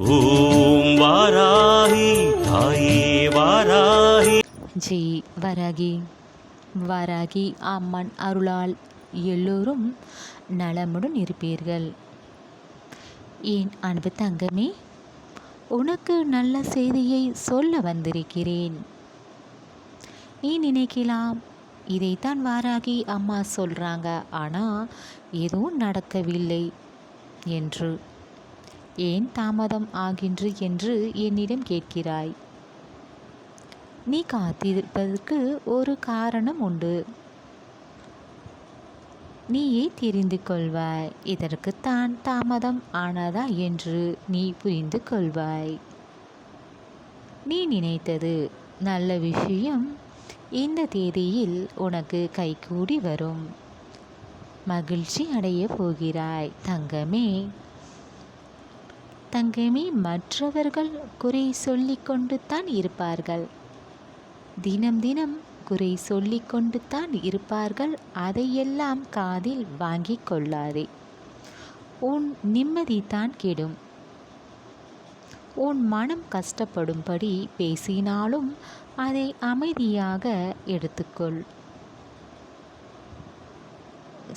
ஓம் வாராகி தாயே வாராகி. ஜெய் வராகி. வாராகி அம்மன் அருளால் எல்லோரும் நலமுடன் இருப்பீர்கள். என் அன்பு தங்கமே உனக்கு நல்ல செய்தியை சொல்ல வந்திருக்கிறேன். நீ நினைக்கலாம் இதைத்தான் வாராகி அம்மா சொல்கிறாங்க ஆனால் எதுவும் நடக்கவில்லை என்று ஏன் தாமதம் ஆகின்று என்று என்னிடம் கேட்கிறாய்? நீ காத்திருப்பதற்கு ஒரு காரணம் உண்டு. நீயே தெரிந்து கொள்வாய். இதற்குத்தான் தாமதம் ஆனதா என்று நீ புரிந்து கொள்வாய். நீ நினைத்தது நல்ல விஷயம். இந்த தேதியில் உனக்கு கைகூடி வரும். மகிழ்ச்சி அடைய போகிறாய் தங்கமே. தங்கமே மற்றவர்கள் குறை சொல்லிக்கொண்டு தான் இருப்பார்கள். தினம் தினம் குறை சொல்லிக்கொண்டு தான் இருப்பார்கள். அதையெல்லாம் காதில் வாங்கி கொள்ளாதே. உன் நிம்மதி தான் கெடும். உன் மனம் கஷ்டப்படும்படி பேசினாலும் அதை அமைதியாக எடுத்துக்கொள்.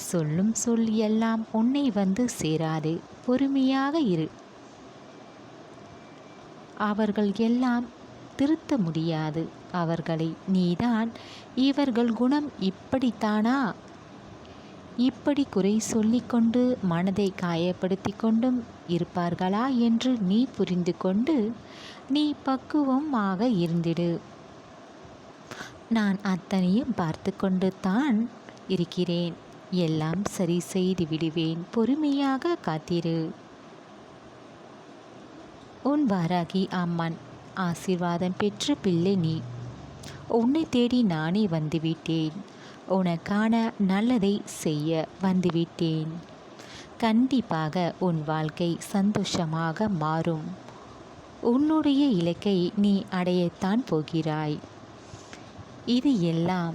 சொல்லும் சொல் எல்லாம் உன்னை வந்து சேராது. பொறுமையாக இரு. அவர்கள் எல்லாம் திருத்த முடியாது. அவர்களை நீதான் இவர்கள் குணம் இப்படித்தானா? இப்படி குறை சொல்லிக்கொண்டு மனதை காயப்படுத்தி கொண்டும் இருப்பார்களா என்று நீ புரிந்து கொண்டு நீ பக்குவமாக இருந்திடு. நான் அத்தனையும் பார்த்து கொண்டு தான் இருக்கிறேன். எல்லாம் சரி செய்து விடுவேன். பொறுமையாக காத்திரு. உன் வாராகி அம்மன். ஆசீர்வாதம் பெற்ற பிள்ளை நீ. உன்னை தேடி நானே வந்துவிட்டேன். உனக்கான நல்லதை செய்ய வந்துவிட்டேன். கண்டிப்பாக உன் வாழ்க்கை சந்தோஷமாக மாறும். உன்னுடைய இலக்கை நீ அடையத்தான் போகிறாய். இது எல்லாம்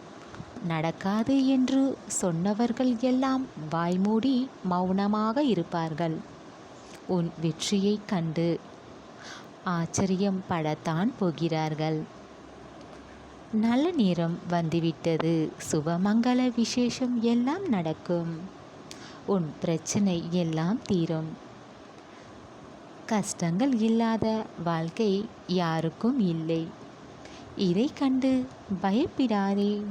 நடக்காது என்று சொன்னவர்கள் எல்லாம் வாய்மூடி மௌனமாக இருப்பார்கள். உன் வெற்றியைக் கண்டு ஆச்சரியம் படத்தான் போகிறார்கள். நல்ல நேரம் வந்துவிட்டது. சுபமங்கள விசேஷம் எல்லாம் நடக்கும். உன் பிரச்சனை எல்லாம் தீரும். கஷ்டங்கள் இல்லாத வாழ்க்கை யாருக்கும் இல்லை. இதை கண்டு பயப்பிடாதே.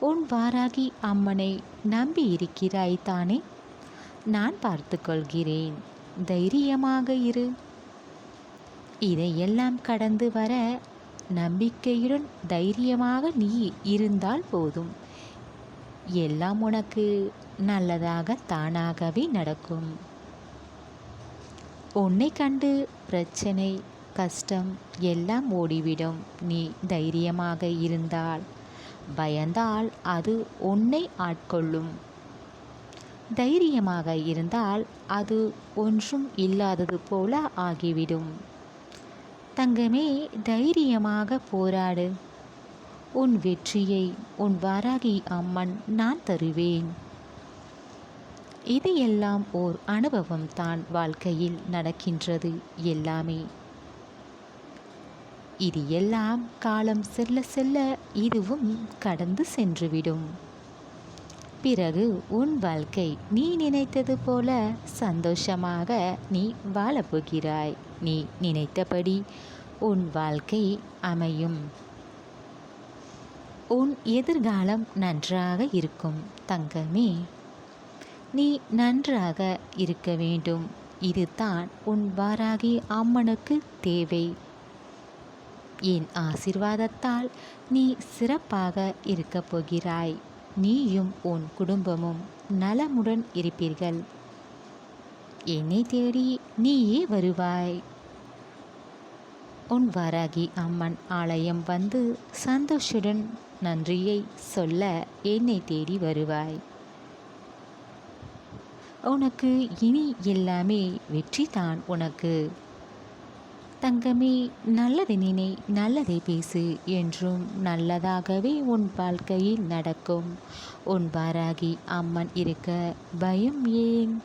உன் வாராகி அம்மனை நம்பி இருக்கிறாய் தானே? நான் பார்த்துக்கொள்கிறேன் தைரியமாக இரு. இதையெல்லாம் கடந்து வர நம்பிக்கையுடன் தைரியமாக நீ இருந்தால் போதும். எல்லாம் உனக்கு நல்லதாக தானாகவே நடக்கும். உன்னை கண்டு பிரச்சனை கஷ்டம் எல்லாம் ஓடிவிடும். நீ தைரியமாக இருந்தால் பயந்தால் அது உன்னை ஆட்கொள்ளும். தைரியமாக இருந்தால் அது ஒன்றும் இல்லாதது போல ஆகிவிடும். தங்கமே தைரியமாக போராடு. உன் வெற்றியை உன் வாராகி அம்மன் நான் தருவேன். இது எல்லாம் ஓர் அனுபவம் தான் வாழ்க்கையில் நடக்கின்றது எல்லாமே. இது எல்லாம் காலம் செல்ல செல்ல இதுவும் கடந்து சென்றுவிடும். பிறகு உன் வாழ்க்கை நீ நினைத்தது போல சந்தோஷமாக நீ வாழப்போகிறாய். நீ நினைத்தபடி உன் வாழ்க்கை அமையும். உன் எதிர்காலம் நன்றாக இருக்கும் தங்கமே. நீ நன்றாக இருக்க வேண்டும். இதுதான் உன் வாராகி அம்மனுக்கு தேவை. என் ஆசிர்வாதத்தால் நீ சிறப்பாக இருக்கப் போகிறாய். நீயும் உன் குடும்பமும் நலமுடன் இருப்பீர்கள். என்னை தேடி நீயே வருவாய். உன் வராகி அம்மன் ஆலயம் வந்து சந்தோஷுடன் நன்றியை சொல்ல என்னை தேடி வருவாய். உனக்கு இனி எல்லாமே வெற்றி தான் உனக்கு. தங்கமே நல்லதை நினை நல்லதை பேசு என்றும் நல்லதாகவே உன் வாழ்க்கையில் நடக்கும். உன் பாராகி அம்மன் இருக்க பயம் ஏன்?